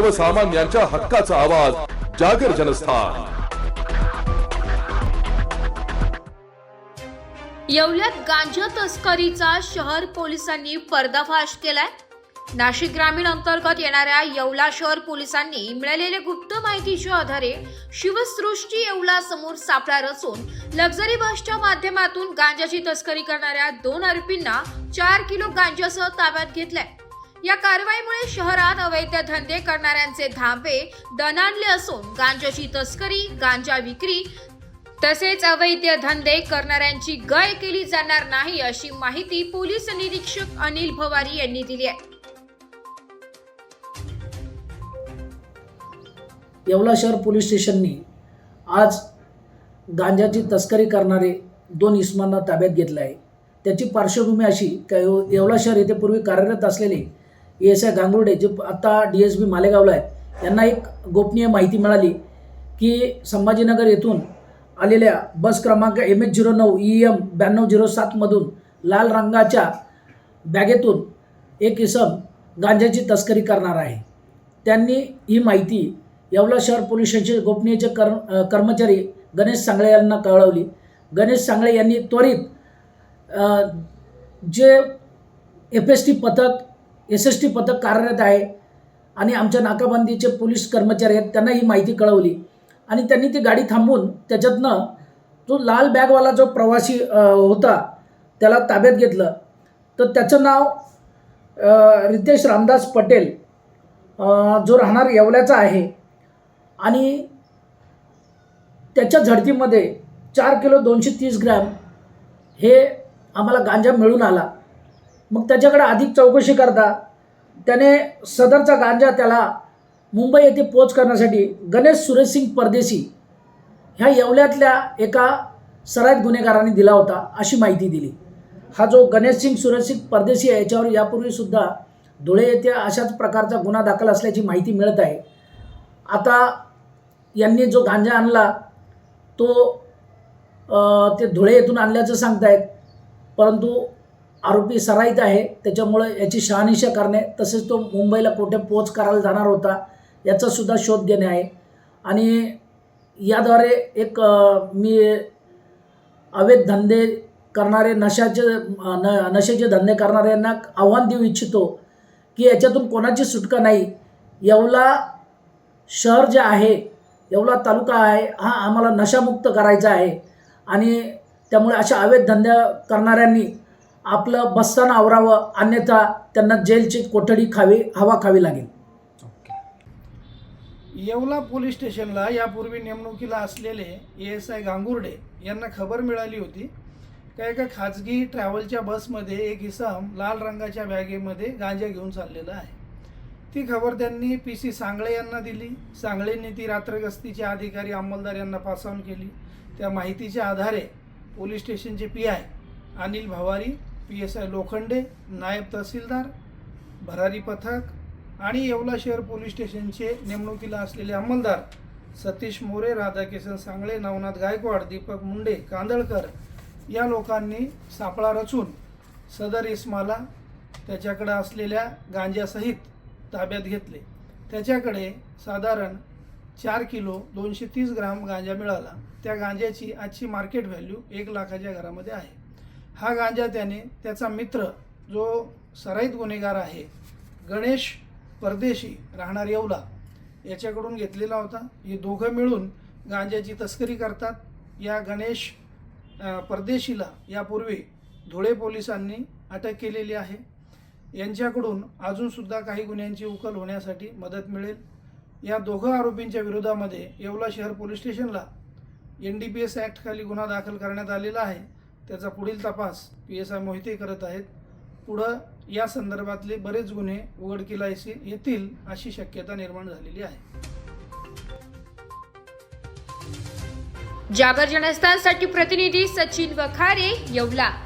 सर्वसामान्यांच्या हक्काचा आवाज जागर जनस्थान. येवल्यात गांजा तस्करीचा शहर पोलिसांनी पर्दाफाश केलाय. नाशिक ग्रामीण अंतर्गत येणाऱ्या येवला शहर पोलिसांनी मिळालेल्या गुप्त माहितीच्या आधारे शिवसृष्टी येवला समोर सापळा रचून लक्झरी बसच्या माध्यमातून गांजाची तस्करी करणाऱ्या दोन आरोपींना चार किलो गांजासह ताब्यात घेतलाय. या कारवाईमुळे शहरात अवैध धंदे करणाऱ्यांचे धाबे दणाणले असून गांजाची तस्करी गांजा विक्री तसेच अवैध धंदे करणाऱ्यांची गय केली जाणार नाही अशी माहिती पोलीस निरीक्षक अनिल भवारी यांनी दिली आहे. येवला शहर पोलीस स्टेशननी आज गांजाची तस्करी करणारे दोन इसमांना ताब्यात घेतलं आहे. त्याची पार्श्वभूमी अशी का येवला शहर येथे पूर्वी कार्यरत असलेले एस आय गांगुर्डे जे आता डी एस बी मालेगावला आहेत यांना एक गोपनीय माहिती मिळाली की संभाजीनगर येथून आलेल्या बस क्रमांक एम एच झिरो नऊ ई एम ब्याण्णव झिरो सातमधून लाल रंगाच्या बॅगेतून एक इसम गांजाची तस्करी करणार आहे. त्यांनी ही माहिती येवला शहर पोलीस स्टेशनचे गोपनीयचे कर कर्मचारी गणेश सांगळे यांना कळवली. गणेश सांगळे यांनी त्वरित जे एफ एस टी पथक एस एस टी पथक कार्यरत आहे आणि आमच्या नाकाबंदीचे पोलीस कर्मचारी आहेत त्यांना ही माहिती कळवली. आणि त्यांनी ती गाडी थांबवून त्याच्यातनं जो लाल बॅगवाला जो प्रवासी होता त्याला ताब्यात घेतलं. तर त्याचं नाव रितेश रामदास पटेल जो राहणार येवल्याचा आहे. आणि त्याच्या झडतीमध्ये चार किलो दोनशे तीस ग्रॅम हे आम्हाला गांजा मिळून आला. मग त्याच्याकडे अधिक चौकशी करता. त्याने सदरचा गांजा त्याला मुंबई येथे पोच करण्यासाठी गणेश सुरेशसिंग परदेशी ह्या येवल्यातल्या एका सराईत गुन्हेगाराने दिला होता अशी माहिती दिली. हा जो गणेशसिंग सुरेशसिंग परदेशी आहे याच्यावर यापूर्वीसुद्धा धुळे येथे अशाच प्रकारचा गुन्हा दाखल असल्याची माहिती मिळत आहे. आता यांनी जो गांजा आणला तो ते धुळे येथून आणल्याचं सांगतायत. परंतु आरोपी सराईत आहे. त्याच्यामुळे याची शहानिशा करणे तसेच तो मुंबईला कुठे पोच करायला जाणार होता याचासुद्धा शोध घेणे आहे. आणि याद्वारे एक मी अवैध धंदे करणारे नशाचे न नशेचे धंदे करणाऱ्यांना आव्हान देऊ इच्छितो की याच्यातून कोणाची सुटका नाही. येवला शहर जे आहे येवला तालुका आहे हा आम्हाला नशामुक्त करायचा आहे. आणि त्यामुळे अशा अवैध धंदे करणाऱ्यांनी आपलं बस्तान आवरावं अन्यथा त्यांना जेलची कोठडी खावी हवा खावी लागेल. येवला पोलीस स्टेशनला यापूर्वी नेमणुकीला असलेले ए एस आय गांगुर्डे यांना खबर मिळाली होती. का एका खाजगी ट्रॅव्हलच्या बसमध्ये एक इसम लाल रंगाच्या बॅगेमध्ये गांजा घेऊन चाललेला आहे. ती खबर त्यांनी पी सी सांगळे यांना दिली. सांगळेंनी ती रात्रगस्तीचे अधिकारी अंमलदार यांना पास केली. त्या माहितीच्या आधारे पोलीस स्टेशनचे P I Anil Bhavari P S I Lokhande नायब तहसीलदार भरारी पथक आणि येवला शहर पोलीस स्टेशनचे नेमणुकीला असलेले अंमलदार सतीश मोरे राधाकिशन सांगळे नवनाथ गायकवाड दीपक मुंडे कांदळकर या लोकांनी सापळा रचून सदर इस्माला त्याच्याकडे असलेल्या गांजासहित ताब्यात घेतले. त्याच्याकडे साधारण चार किलो दोनशे तीस ग्राम गांजा मिळाला. त्या गांजाची आजची मार्केट व्हॅल्यू एक लाखाच्या घरामध्ये आहे. हा गांजा त्याने त्याचा मित्र जो सराईत गुन्हेगार आहे गणेश परदेशी राहणार येवला याच्याकडून घेतलेला होता. हे दोघं मिळून गांजाची तस्करी करतात. या गणेश परदेशीला यापूर्वी धुळे पोलिसांनी अटक केलेली आहे. यांच्याकडून अजूनसुद्धा काही गुन्ह्यांची उकल होण्यासाठी मदत मिळेल. या दोघं आरोपींच्या विरोधामध्ये येवला शहर पोलीस स्टेशनला एन डी पी एस ॲक्टखाली गुन्हा दाखल करण्यात आलेला आहे. त्याचा पुढील तपास पी एस आय मोहिते करत आहेत. पुढं या संदर्भातले बरेच गुन्हे उघडकीला येतील अशी शक्यता निर्माण झालेली आहे. जागर जनस्थानसाठी प्रतिनिधी सचिन वखारे येवला.